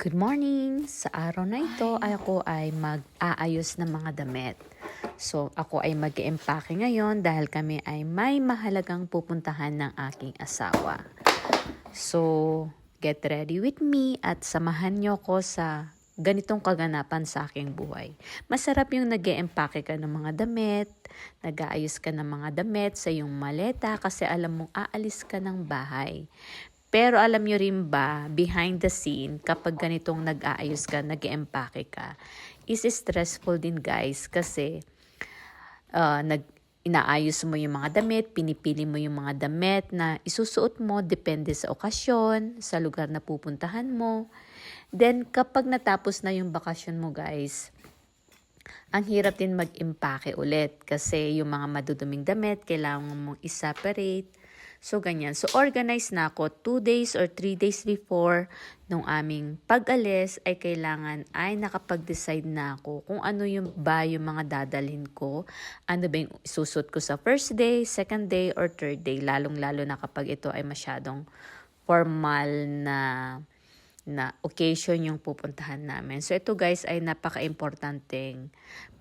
Good morning! Sa araw na ito ay ako ay mag-aayos ng mga damit. So ako ay mag empake ngayon dahil kami ay may mahalagang pupuntahan ng aking asawa. So get ready with me at samahan niyo ko sa ganitong kaganapan sa aking buhay. Masarap yung nag empake ka ng mga damit, nag-aayos ka ng mga damit sa iyong maleta kasi alam mong aalis ka ng bahay. Pero alam nyo rin ba, behind the scene, kapag ganitong nag-aayos ka, nag empake ka, is stressful din guys kasi uh, nag inaayos mo yung mga damit, pinipili mo yung mga damit na isusuot mo depende sa okasyon, sa lugar na pupuntahan mo. Then kapag natapos na yung bakasyon mo guys, ang hirap din mag-impake ulit kasi yung mga maduduming damit, kailangan mong i-separate. So, ganyan. So, organize na ako. Two days or three days before nung aming pag-alis ay kailangan ay nakapag-decide na ako kung ano yung ba yung mga dadalhin ko. Ano ba yung isusot ko sa first day, second day, or third day. Lalong-lalo na kapag ito ay masyadong formal na na occasion yung pupuntahan namin. So ito guys ay napaka-importanteng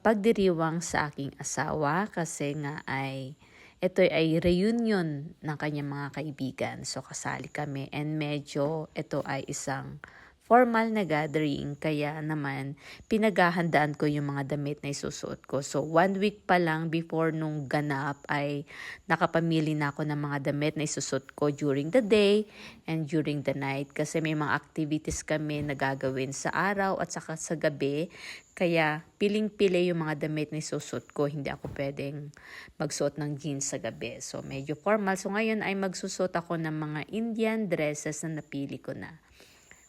pagdiriwang sa aking asawa kasi nga ay ito ay reunion ng kanyang mga kaibigan. So kasali kami and medyo ito ay isang formal na gathering kaya naman pinaghahandaan ko yung mga damit na isusuot ko. So one week pa lang before nung ganap ay nakapamili na ako ng mga damit na isusuot ko during the day and during the night kasi may mga activities kami na gagawin sa araw at saka sa gabi kaya piling-pili yung mga damit na isusuot ko. Hindi ako pwedeng magsuot ng jeans sa gabi. So medyo formal. So ngayon ay magsusuot ako ng mga Indian dresses na napili ko na.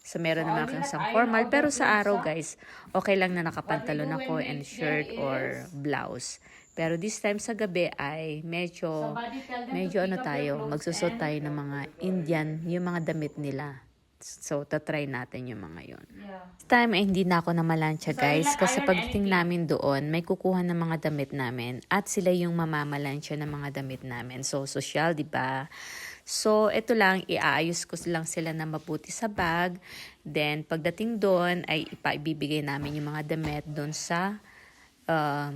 So, meron naman akong isang formal. Pero sa araw, guys, okay lang na nakapantalon ako and shirt or blouse. Pero this time sa gabi ay medyo, medyo ano tayo, magsusot tayo ng mga Indian, yung mga damit nila. So, tatry natin yung mga yon. This time ay hindi na ako namalansya guys kasi pagdating namin doon, may kukuha ng mga damit namin at sila yung mamamalansya ng mga damit namin. So, social, di ba? So, ito lang, iaayos ko lang sila na mabuti sa bag. Then, pagdating doon, ay ipaibibigay namin yung mga damit doon sa uh,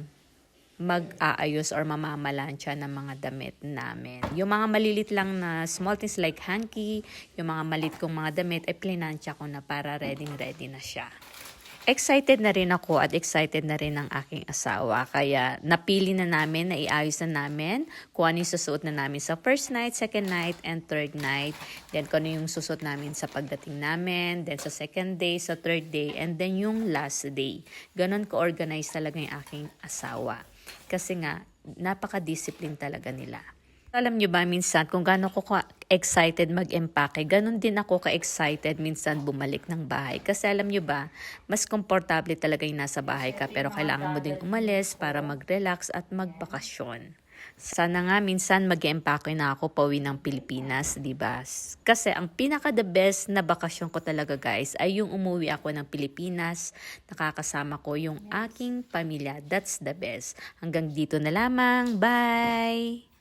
mag-aayos or mamamalansya ng mga damit namin. Yung mga malilit lang na small things like hanky, yung mga malit kong mga damit, ay plinansya ko na para ready-ready na siya. Excited na rin ako at excited na rin ang aking asawa. Kaya napili na namin, na iayos na namin kung ano yung susuot na namin sa first night, second night, and third night. Then kung ano yung susuot namin sa pagdating namin, then sa second day, sa third day, and then yung last day. Ganon ko-organize talaga yung aking asawa. Kasi nga, napaka-discipline talaga nila. Alam nyo ba minsan kung gaano ko ka-excited mag-empake, ganun din ako ka-excited minsan bumalik ng bahay. Kasi alam nyo ba, mas komportable talaga yung nasa bahay ka pero kailangan mo din umalis para mag-relax at magbakasyon. Sana nga minsan mag empake na ako pauwi ng Pilipinas, di ba? Kasi ang pinaka the best na bakasyon ko talaga guys ay yung umuwi ako ng Pilipinas, nakakasama ko yung aking pamilya. That's the best. Hanggang dito na lamang. Bye!